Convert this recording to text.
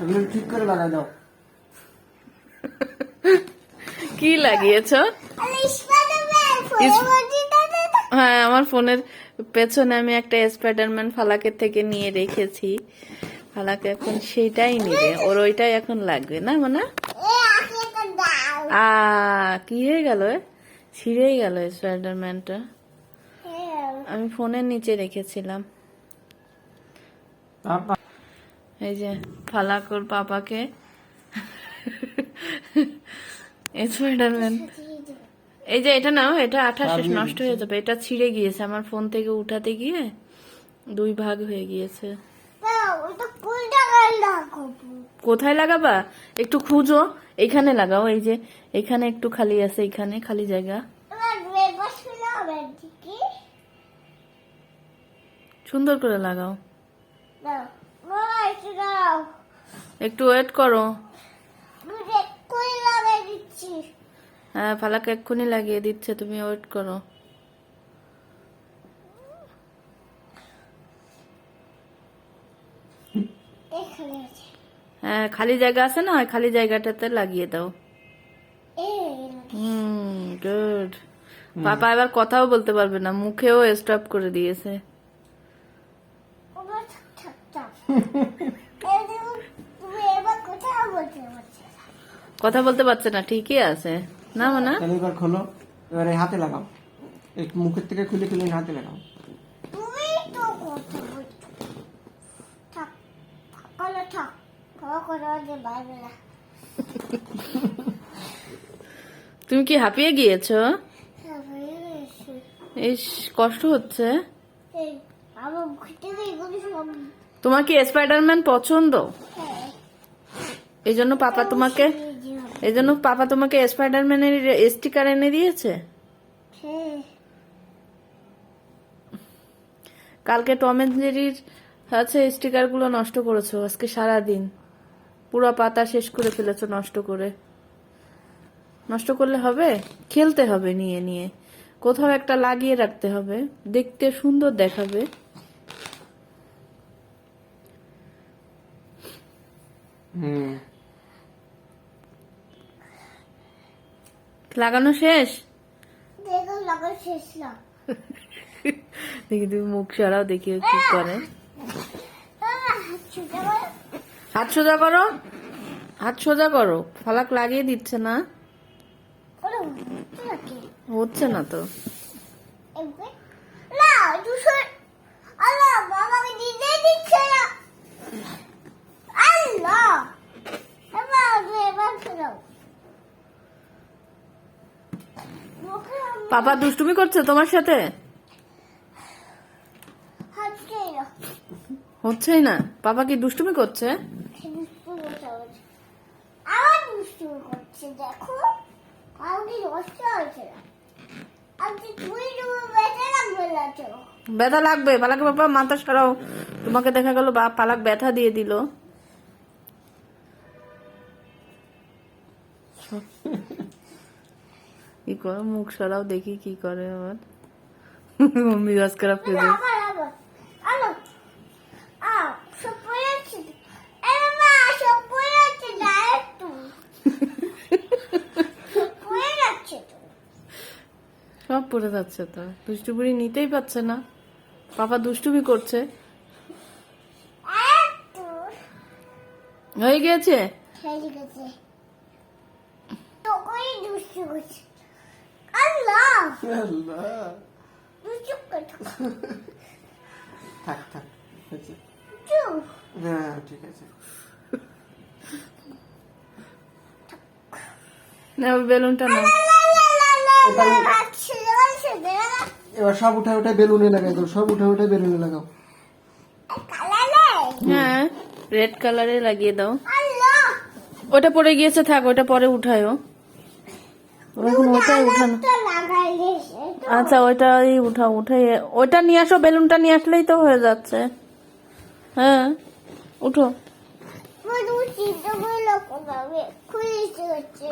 এগুলো ঠিক করে লাগাই দাও। কি লাগিয়েছ? হ্যাঁ আমার ফোনের পেছনে আমি একটা স্পাইডারম্যান ফালাকের থেকে নিয়ে রেখেছি। ফালাক এখন সেইটাই নিবে। ওর ওইটাই এখন লাগবে না মানে? আ কি হয়ে গেল? ছিঁড়েই গেল স্পাইডারম্যানটা আমি ফোনের নিচে রেখেছিলাম। এই যে ফালাক ওর পাপাকে স্পাইডারম্যান এই যে এটা নাও এটা আঠাশ নষ্ট হয়ে যাবে এটা ছিঁড়ে গিয়েছে আমার ফোন থেকে উঠাতে গিয়ে দুই ভাগ হয়ে গিয়েছে। কোথায় লাগাবা? একটু খুঁজো এখানে লাগাও এই যে এখানে একটু খালি আছে এখানে খালি জায়গা। সুন্দর করে লাগাও। একটু ওয়েট করো। হ্যাঁ ফালাক এক্ষুনি লাগিয়ে দিচ্ছে তুমি ওয়েট করো। হ্যাঁ খালি জায়গা আছে না? খালি জায়গাটাতে লাগিয়ে দাও। হুম গুড পাপা এবার কথাও বলতে পারবে না মুখেও স্টপ করে দিয়েছে। কথা বলতে পারছে না ঠিকই আছে। না মানা? তাহলে এবার খোলো এবার এই হাতে লাগাও। এই মুখের থেকে খুলে খুলে হাতে লাগাও। তুমি কি হাঁপিয়ে গিয়েছো? এই কষ্ট হচ্ছে। আমার মুখে থেকে সব তোমার কি স্পাইডারম্যান পছন্দ? এই জন্য পাপা তোমাকে এই জন্য পাপা তোমাকে স্পাইডারম্যানের স্টিকার এনে দিয়েছে? হ্যাঁ। কালকে টম এন্ড জেরির আছে স্টিকারগুলো নষ্ট করেছ আজকে সারা দিন পুরো পাতা শেষ করে ফেলেছো নষ্ট করে। নষ্ট করলে হবে? খেলতে হবে নিয়ে নিয়ে। কোথাও একটা লাগিয়ে রাখতে হবে। দেখতে সুন্দর দেখাবে। লাগানো শেষ? দেখো শেষ না। দেখি তুমি মুখ সরাও দেখি কি করে। হাত সোজা করো। হাত সোজা করো। ফালাক লাগিয়ে দিচ্ছে না। হচ্ছে না তো এমনি না দুশো আল্লাহ বাবাকে দিতে দিচ্ছে না আল্লাহ এবার এবার ফেরাও মুখে পাপা দুষ্টুমি করছে তোমার সাথে? হচ্ছেই না। পাপা কি দুষ্টুমি করছে? দেখো। ব্যথা লাগবে। পালাকে বাবা মাথা সরাও। তোমাকে দেখা গেল বা পালাক ব্যথা দিয়ে দিল। কি করে? মুখ সরাও দেখি কি করে আবার মিরাজ খারাপ হয়ে আ সব পড়ে যাচ্ছে তো সব পড়ে যাচ্ছে তো। দুষ্টু বুড়ি নিতেই পারছে না। পাপা দুষ্টুমি করছে। হয়ে গিয়েছে খেলে গেছে। তোকেই দুষ্টু করছে আল্লাহ আল্লাহ দুষ্টু করছে থাক থাক হ্যাঁ ঠিক আছে। না ওই বেলুনটা না এবার সব উঠে উঠে বেলুনে লাগাই দাও সব উঠে উঠে বেলুনে লাগাও। হ্যাঁ রেড কালারে লাগিয়ে দাও। ওটা পরে গিয়েছে থাক ওটা পরে উঠায়ও। এখন ওটাই উঠানো আচ্ছা ওইটাই উঠাও উঠাই ওইটা নিয়ে আসো বেলুনটা নিয়ে আসলেই তো হয়ে যাচ্ছে। হ্যাঁ উঠো। খুলিস হচ্ছে।